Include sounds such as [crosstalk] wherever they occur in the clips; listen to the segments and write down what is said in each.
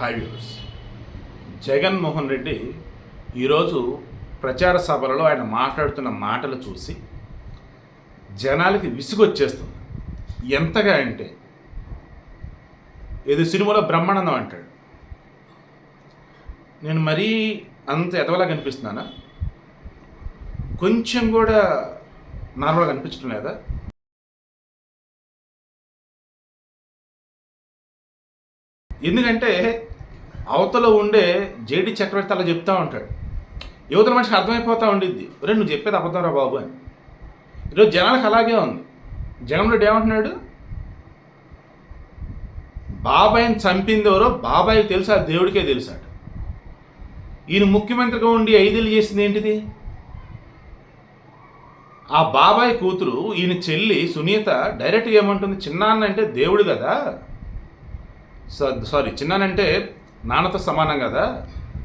Hi viewers Jaganmohan Reddy ఈరోజు ప్రచార సభలలో ఆయన మాట్లాడుతున్న మాటలు చూసి జనాలకి విసుగొచ్చేస్తుంది. ఎంతగా అంటే ఏదో సినిమాలో బ్రహ్మానందం అంటాడు. నేను మరీ అంత ఎదవలా కనిపిస్తున్నానా? కొంచెం కూడా నార్మల్గా కనిపించడం లేదా? ఎందుకంటే అవతల ఉండే జేడి చక్రవర్తి అలా చెప్తా ఉంటాడు. యువతల మనిషికి అర్థమైపోతూ ఉండిద్ది. ఒరే నువ్వు చెప్పేది అబద్ధంరా బాబు అని. ఈరోజు జనాలకు అలాగే ఉంది. జగన్ రెడ్డి ఏమంటున్నాడు? బాబాయ్ని చంపింది ఎవరో బాబాయ్కి తెలుసా దేవుడికే తెలుసాడు ఈయన ముఖ్యమంత్రిగా ఉండి ఐదేళ్ళు చేసింది ఏంటిది? ఆ బాబాయ్ కూతురు ఈయన చెల్లి సునీత డైరెక్ట్గా ఏమంటుంది? చిన్నాన్న అంటే దేవుడు కదా. సారీ చిన్నానంటే నాన్నతో సమానం కదా?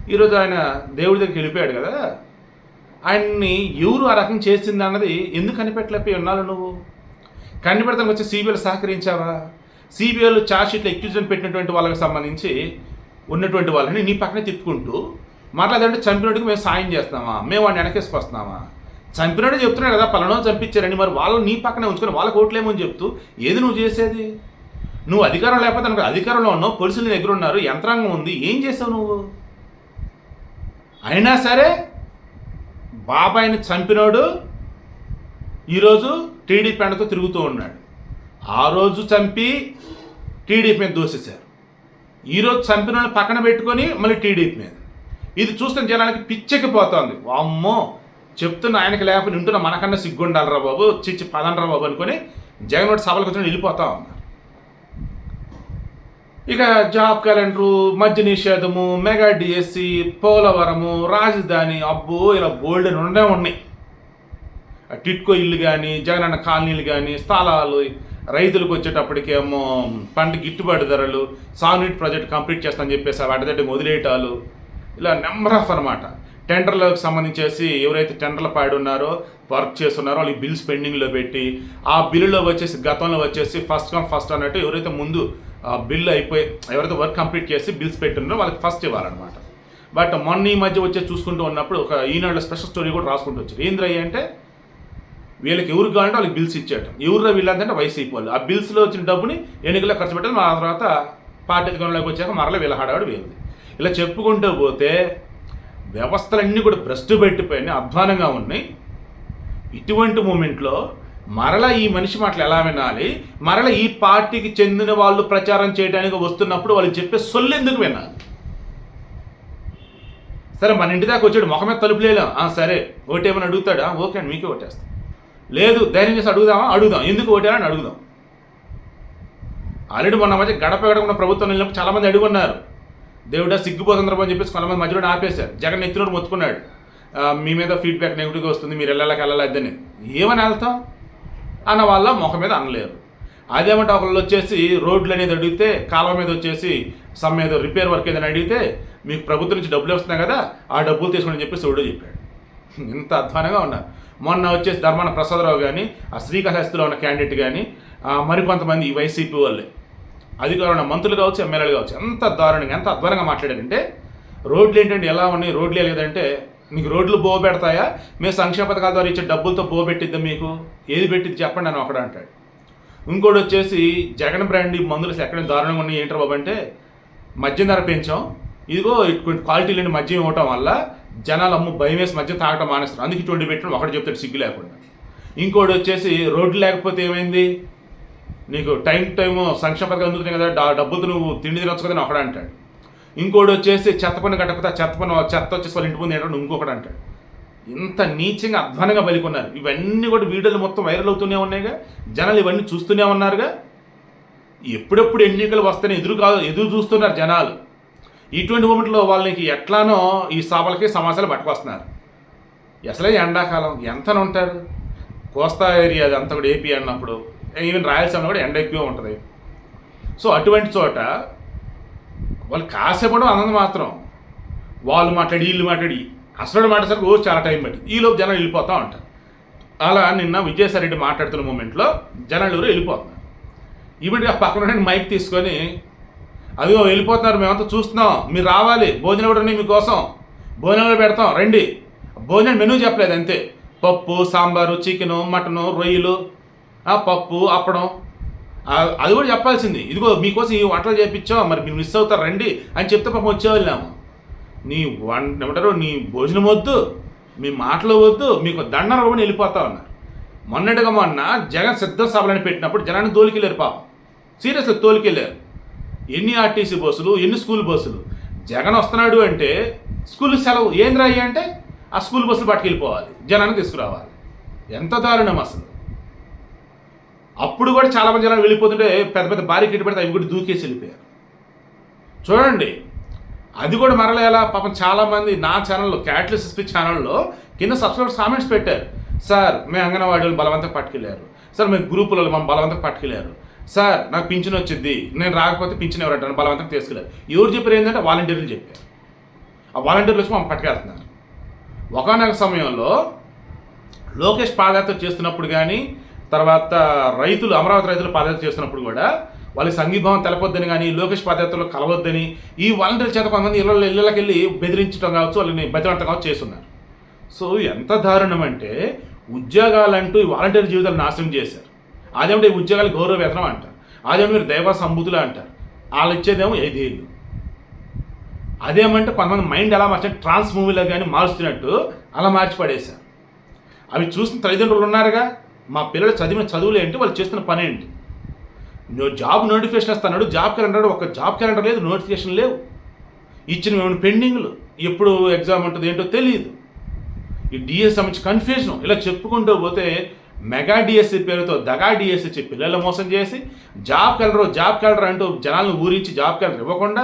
ఈరోజు ఆయన దేవుడి దగ్గరికి వెళ్ళిపోయాడు కదా? ఆయన్ని ఎవరు ఆ రకం చేసింది అన్నది ఎందుకు కనిపెట్టలేకపోయి ఉన్నావు నువ్వు? కనిపెడతానికి వచ్చి సిబిఐలు సహకరించావా? సిబిఐలు ఛార్జ్షీట్లో ఎక్యూజన్ పెట్టినటువంటి వాళ్ళకి సంబంధించి ఉన్నటువంటి వాళ్ళని నీ పక్కనే తిప్పుకుంటూ మాట్లాడంటే చంపినట్టుకు మేము సాయం చేస్తామా మేము వాడిని వెనకేసుకొస్తున్నామా చంపినట్టు చెప్తున్నాడు కదా పలానో చంపించారని మరి వాళ్ళు నీ పక్కనే ఉంచుకొని వాళ్ళకి ఓట్లేమో అని చెప్తూ ఏది నువ్వు చేసేది? నువ్వు అధికారం లేకపోతే అనుకో అధికారంలో ఉన్నావు పోలీసులు దగ్గర ఉన్నారు యంత్రాంగం ఉంది ఏం చేసావు నువ్వు? అయినా సరే బాబాయిని చంపినోడు ఈరోజు టీడీపీ అండతో తిరుగుతూ ఉన్నాడు. ఆ రోజు చంపి టీడీపీ మీద దోసేశారు. ఈరోజు చంపిన వాళ్ళని పక్కన పెట్టుకొని మళ్ళీ టీడీపీ మీద. ఇది చూస్తున్న జనానికి పిచ్చెక్కిపోతుంది. అమ్మో చెప్తున్న ఆయనకి లేకపోతే నింటున్న మనకన్నా సిగ్గుండాలరా బాబు చిచ్చి పదండ్రా బాబు అనుకొని జగన్ సభలకు వచ్చిన వెళ్ళిపోతా ఉన్నారు ఇక జాబ్ క్యాలెండరు మద్య నిషేధము మెగా డిఎస్సి పోలవరము రాజధాని అబ్బో ఇలా బోల్డ్ అని ఉండే ఉన్నాయి. టిట్కో ఇల్లు కానీ జగనన్న కాలనీలు కానీ స్థలాలు రైతులకు వచ్చేటప్పటికేమో పంట గిట్టుబాటు ధరలు సాగునీటి ప్రాజెక్ట్ కంప్లీట్ చేస్తానని చెప్పేసి వాటి దగ్గర వదిలేయటాలు ఇలా నెంబర్ ఆఫ్ అనమాట టెండర్లకు సంబంధించేసి ఎవరైతే టెండర్ల పాడి ఉన్నారో వర్క్ చేస్తున్నారో వాళ్ళకి బిల్స్ పెండింగ్లో పెట్టి ఆ బిల్లులో వచ్చేసి గతంలో వచ్చేసి ఫస్ట్ కమ్ ఫస్ట్ అన్నట్టు ఎవరైతే ముందు ఆ బిల్లు అయిపోయి ఎవరైతే వర్క్ కంప్లీట్ చేసి బిల్స్ పెట్టున్నారో వాళ్ళకి ఫస్ట్ ఇవ్వాలన్నమాట. బట్ మొన్న ఈ మధ్య వచ్చి చూసుకుంటూ ఉన్నప్పుడు ఒక ఈనాడు స్పెషల్ స్టోరీ కూడా రాసుకుంటూ వచ్చారు. ఏంద్రయ్య అంటే వీళ్ళకి ఎవరు కావాలంటే వాళ్ళకి బిల్స్ ఇచ్చాడు ఎవరు వీళ్ళంటే వైసీపీ వాళ్ళు. ఆ బిల్స్లో వచ్చిన డబ్బుని ఎన్నికల్లో ఖర్చు పెట్టాలి ఆ తర్వాత పార్టీ అధికారంలోకి వచ్చాక మరల వీళ్ళ హడావుడు వీళ్ళది. ఇలా చెప్పుకుంటూ పోతే వ్యవస్థలన్నీ కూడా భ్రష్టు పెట్టిపోయినాయి అధ్వానంగా ఉన్నాయి. ఇటువంటి మూమెంట్లో మరల ఈ మనిషి మాటలు ఎలా వినాలి? మరల ఈ పార్టీకి చెందిన వాళ్ళు ప్రచారం చేయడానికి వస్తున్నప్పుడు వాళ్ళు చెప్పే సొల్లు ఎందుకు వినాలి? సరే మన ఇంటి దాకా వచ్చాడు ముఖమే తలుపులేలా తలుపు ఆ, సరే ఓటేమని అడుగుతాడా? ఓకే అండి మీకే ఓటేస్తాం. లేదు ధైర్యం చేసి అడుగుదామా? అడుగుదాం. ఎందుకు ఓటేయాలని అడుగుదాం. ఆల్రెడీ మొన్న మధ్య గడప గడప ప్రభుత్వం వెళ్ళినప్పుడు చాలామంది అడుగున్నారు. దేవుడా సిగ్గుపోతుందని అని చెప్పేసి కొంతమంది మధ్యలో ఆపేశారు. జగన్ ఎత్తినోడు మొత్తుకున్నాడు. మీ మీద ఫీడ్బ్యాక్ నెగిటివ్గా వస్తుంది మీరు వెళ్ళాలకి వెళ్ళలేదని ఏమని వెళ్తాం? అన్న వాళ్ళ ముఖం మీద అనలేరు. అదేమంటే ఒకళ్ళు వచ్చేసి రోడ్లు అనేది అడిగితే కాలువ మీద వచ్చేసి సమ్ ఏదో రిపేర్ వర్క్ ఏదైనా అడిగితే మీకు ప్రభుత్వం నుంచి డబ్బులు వస్తున్నాయి కదా ఆ డబ్బులు తీసుకోండి చెప్పేసి ఎవడో చెప్పాడు. [laughs] ఇంత అధ్వానంగా ఉన్నారు మొన్న వచ్చేసి ధర్మాన ప్రసాదరావు కానీ ఆ శ్రీకాళహస్తిలో ఉన్న క్యాండిడేట్ కానీ మరికొంతమంది ఈ వైసీపీ వాళ్ళే. అధికారంలో మంత్రులు కావచ్చు ఎమ్మెల్యేలు కావచ్చు ఎంత దారుణంగా ఎంత అధ్వానంగా మాట్లాడారంటే రోడ్లు ఏంటంటే ఎలా ఉన్నాయి రోడ్లే లేదంటే మీకు రోడ్లు బో పెడతాయా? మేము సంక్షేమ పథకాల ద్వారా ఇచ్చే డబ్బులతో బో పెట్టిద్దాం మీకు? ఏది పెట్టిద్ది చెప్పండి అని ఒకడు అంటాడు. ఇంకోటి వచ్చేసి జగన్ బ్రాండ్ మందులు ఎక్కడ దారుణంగా ఉన్నాయి ఏంటర్ బాబు అంటే మద్యం ధర పెంచాం. ఇదిగో ఇటువంటి క్వాలిటీ లేని మద్యం ఇవ్వటం వల్ల జనాలు అమ్ము భయం వేసి మద్యం తాగటం మానేస్తారు. అందుకే ఇటువంటి పెట్టడం ఒకటి చెప్తాడు సిగ్గు లేకుండా. ఇంకోటి వచ్చేసి రోడ్లు లేకపోతే ఏమైంది? నీకు టైం టైము సంక్షేమ పథకాలు అందుతున్నాయి కదా డా- డబ్బులతో నువ్వు తిండి తినొచ్చు కదా ఒకడు అంటాడు. ఇంకోటి వచ్చేసి చెత్త పని కట్టకపోతే చెత్త పని చెత్త వచ్చేసి వాళ్ళ ఇంటి ముందు ఏంటంటే ఇంకొకటి అంటాడు. ఇంత నీచంగా అధ్వానంగా బలికొన్నారు. ఇవన్నీ కూడా వీడియోలు మొత్తం వైరల్ అవుతూనే ఉన్నాయిగా జనాలు ఇవన్నీ చూస్తూనే ఉన్నారుగా. ఎప్పుడెప్పుడు ఎన్నికలు వస్తాయని ఎదురు కాదు ఎదురు చూస్తున్నారు జనాలు. ఇటువంటి మూమెంట్లో వాళ్ళకి ఎట్లానో ఈ సభలకి సమాసాలు పట్టుకొస్తున్నారు. అసలే ఎండాకాలం ఎంతన ఉంటారు కోస్తా ఏరియా అది అంతా కూడా ఏపీ అన్నప్పుడు ఈవెన్ రాయలసీమలో కూడా ఎండ ఎక్కువ ఉంటుంది. సో అటువంటి చోట వాళ్ళు కాసేపడం అన్నది మాత్రం. వాళ్ళు మాట్లాడి వీళ్ళు మాట్లాడి. అసలు మాట్లాడేసరికి ఓ చాలా టైం పట్టింది. ఈలోపు జనాలు వెళ్ళిపోతూ ఉంటారు. అలా నిన్న విజయసాయిరెడ్డి మాట్లాడుతున్న మూమెంట్లో జనాలు ఎవరు వెళ్ళిపోతున్నారు. ఇమీడియట్గా పక్కన మైక్ తీసుకొని అదిగో వెళ్ళిపోతున్నారు మేమంతా చూస్తున్నాం మీరు రావాలి భోజనం కూడా ఉన్నాయి మీకోసం. భోజనాలు పెడతాం రండి. భోజనం మెనూ చెప్పలేదు అంతే. పప్పు సాంబారు చికెను మటను రొయ్యలు పప్పు అప్పడం అది కూడా చెప్పాల్సింది. ఇదిగో మీకోసం ఈ వంటలు చేపించాం. మరి మీరు మిస్ అవుతారు రండి అని చెప్తే పాపం వచ్చేవాళ్ళాము. నీ వంట ఏమంటారు నీ భోజనం వద్దు మీ మాటలు వద్దు మీకు దండన రూపని వెళ్ళిపోతా ఉన్నారు. మొన్నటిగా మొన్న జగన్ సిద్ధ సభలని పెట్టినప్పుడు జనాన్ని తోలికెళ్ళారు పాపం. సీరియస్గా తోలికెళ్ళారు. ఎన్ని ఆర్టీసీ బస్సులు ఎన్ని స్కూల్ బస్సులు. జగన్ వస్తున్నాడు అంటే స్కూల్ సెలవు. ఏంద్రా అంటే ఆ స్కూల్ బస్సులు పట్టుకెళ్ళిపోవాలి. జనాన్ని తీసుకురావాలి. ఎంత దారుణం అసలు. అప్పుడు కూడా చాలా మంది జనాలు వెళ్ళిపోతుంటే పెద్ద పెద్ద బారికేట్ పెడితే అవి కూడా దూకేసి వెళ్ళిపోయారు. చూడండి అది కూడా మరల ఎలా? పాపం చాలామంది నా ఛానల్లో క్యాట్లెస్ ఎస్పీ ఛానల్లో కింద సబ్స్క్రైబర్స్ కామెంట్స్ పెట్టారు. సార్ మేము అంగన్వాడీలు బలవంతం పట్టుకెళ్ళారు సార్ మేము గ్రూపులలో మమ్మల్ని బలవంతం పట్టుకెళ్ళారు సార్ నాకు పింఛన్ వచ్చింది. నేను రాకపోతే పింఛన్ ఎవరంటాను బలవంతం తీసుకెళ్ళారు ఎవరు చెప్పారు ఏంటంటే వాలంటీర్లు చెప్పారు. ఆ వాలంటీర్లు వచ్చి మమ్మల్ని పట్టుకెళ్తున్నారు. ఒకనొక సమయంలో లోకేష్ పాదయాత్ర చేస్తున్నప్పుడు కానీ తర్వాత రైతులు అమరావతి రైతులు పాదయాత్ర చేస్తున్నప్పుడు కూడా వాళ్ళకి సంఘీభావం తెలపొద్దని కానీ లోకేష్ పాదయాత్రలో కలవద్దని ఈ వాలంటీర్ చేత కొంతమంది ఇళ్ళ ఇళ్ళకి వెళ్ళి బెదిరించడం కావచ్చు వాళ్ళని బెదిరించడం కావచ్చు చేస్తున్నారు. సో ఎంత దారుణం అంటే ఉద్యోగాలంటూ ఈ వాలంటీర్ జీవితాలు నాశనం చేశారు. అదేమిటి ఈ ఉద్యోగాలు గౌరవ వేతనం అంటారు? అదేమిటి మీరు దైవ సంబుతులు అంటారు? వాళ్ళు ఇచ్చేదేమో ఐదేళ్ళు. అదేమంటే కొంతమంది మైండ్ ఎలా మార్చి ట్రాన్స్ మూవీలో కానీ మారుస్తున్నట్టు అలా మార్చి పడేశారు. అవి చూసిన తల్లిదండ్రులు ఉన్నారుగా? మా పిల్లలు చదివిన చదువులు ఏంటి? వాళ్ళు చేస్తున్న పని ఏంటి? నువ్వు జాబ్ నోటిఫికేషన్ వస్తున్నాడు జాబ్ క్యాలెండర్ ఒక జాబ్ క్యాలెండర్ లేదు నోటిఫికేషన్ లేవు. ఇచ్చిన మేము పెండింగ్లు ఎప్పుడు ఎగ్జామ్ ఉంటుంది ఏంటో తెలియదు ఈ డిఎస్ సంబంధించి కన్ఫ్యూజన్ ఇలా చెప్పుకుంటూ పోతే మెగా డిఎస్సి పేరుతో దగా డిఎస్సి ఇచ్చి పిల్లలు మోసం చేసి జాబ్ క్యాలెండర్ జాబ్ క్యాలెండర్ అంటూ జనాలను ఊరించి జాబ్ క్యాలెండర్ ఇవ్వకుండా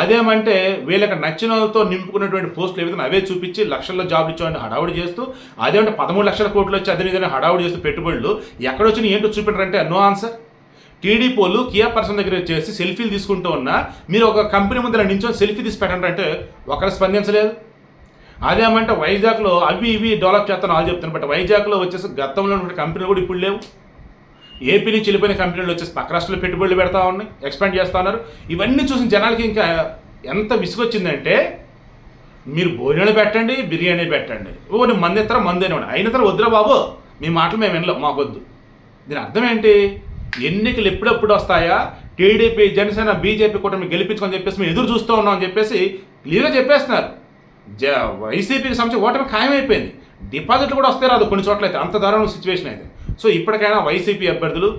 అదేమంటే వీళ్ళకి నచ్చిన వాళ్ళతో నింపుకున్నటువంటి పోస్టులు ఏవైతే అవే చూపించి లక్షల్లో జాబ్లు ఇచ్చామని హడావుడి చేస్తూ అదేమంటే పదమూడు లక్షల కోట్లు వచ్చి అదే విధంగా హడావుడి చేస్తూ పెట్టుబడులు ఎక్కడొచ్చిన ఏంటో చూపెట్టారంటే నో ఆన్సర్. టీడీపీ వాళ్ళు కియా పర్సన్ దగ్గర చేసి సెల్ఫీలు తీసుకుంటూ ఉన్నా మీరు ఒక కంపెనీ ముందర నించొని సెల్ఫీ తీసి పెట్టండి అంటే ఒకరు స్పందించలేదు. అదేమంటే వైజాగ్లో అవి ఇవి డెవలప్ చేస్తాను వాళ్ళు చెప్తాను బట్ వైజాగ్లో వచ్చేసి గతంలో ఉన్న కంపెనీలు కూడా ఇప్పుడు లేవు. ఏపీ నుంచి వెళ్ళిపోయిన కంపెనీలు వచ్చేసి పక్క రాష్ట్రంలో పెట్టుబడులు పెడతా ఉన్నాయి ఎక్స్పాండ్ చేస్తూ ఉన్నారు. ఇవన్నీ చూసిన జనాలకి ఇంకా ఎంత విసుగొచ్చిందంటే మీరు భోజనాలు పెట్టండి బిర్యానీ పెట్టండి. ఓ నేను మంది ఇతర మంది అనేవాడు అయిన తర్వాత వద్దురా బాబు మీ మాటలు మేము వినలేం మాకొద్దు. దీని అర్థం ఏంటి? ఎన్నికలు ఎప్పుడెప్పుడు వస్తాయా? టీడీపీ జనసేన బీజేపీ కూటమి గెలిపించుకొని చెప్పేసి మేము ఎదురు చూస్తూ ఉన్నాం అని చెప్పేసి క్లియర్గా చెప్పేస్తున్నారు. జ వైసీపీకి సంబంధించి ఓటమి ఖాయమైపోయింది. డిపాజిట్లు కూడా వస్తే రాదు కొన్ని చోట్ల అయితే అంత దారుణ సిచ్యువేషన్ అయితే. సో ఇప్పటికైనా వైసీపీ అభ్యర్థులు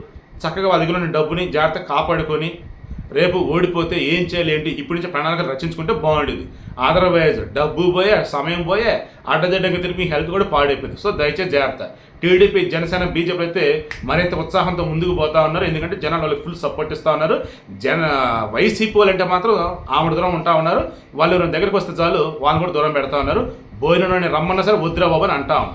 చక్కగా వాళ్ళ దగ్గర ఉన్న డబ్బుని జాగ్రత్తగా కాపాడుకొని రేపు ఓడిపోతే ఏం చేయాలి ఏంటి? ఇప్పటి నుంచి ప్రణాళికలు రచించుకుంటే బాగుండేది. అదర్వైజ్ డబ్బు పోయే సమయం పోయే అడ్డదిడ్డంగా తిరిగి మీ హెల్త్ కూడా పాడైపోయింది. సో దయచేసి జాగ్రత్త. టీడీపీ జనసేన బీజేపీ అయితే మరింత ఉత్సాహంతో ముందుకు పోతా ఉన్నారు. ఎందుకంటే జనాలు వాళ్ళకి ఫుల్ సపోర్ట్ ఇస్తూ ఉన్నారు. జన వైసీపీ వాళ్ళు అంటే మాత్రం ఆవిడ దూరం ఉంటా ఉన్నారు. వాళ్ళు దగ్గరికి వస్తే చాలు వాళ్ళని కూడా దూరం పెడతా ఉన్నారు. భోజనం రమ్మన్నా సరే వద్దురా బాబు అని అంటా ఉన్నారు.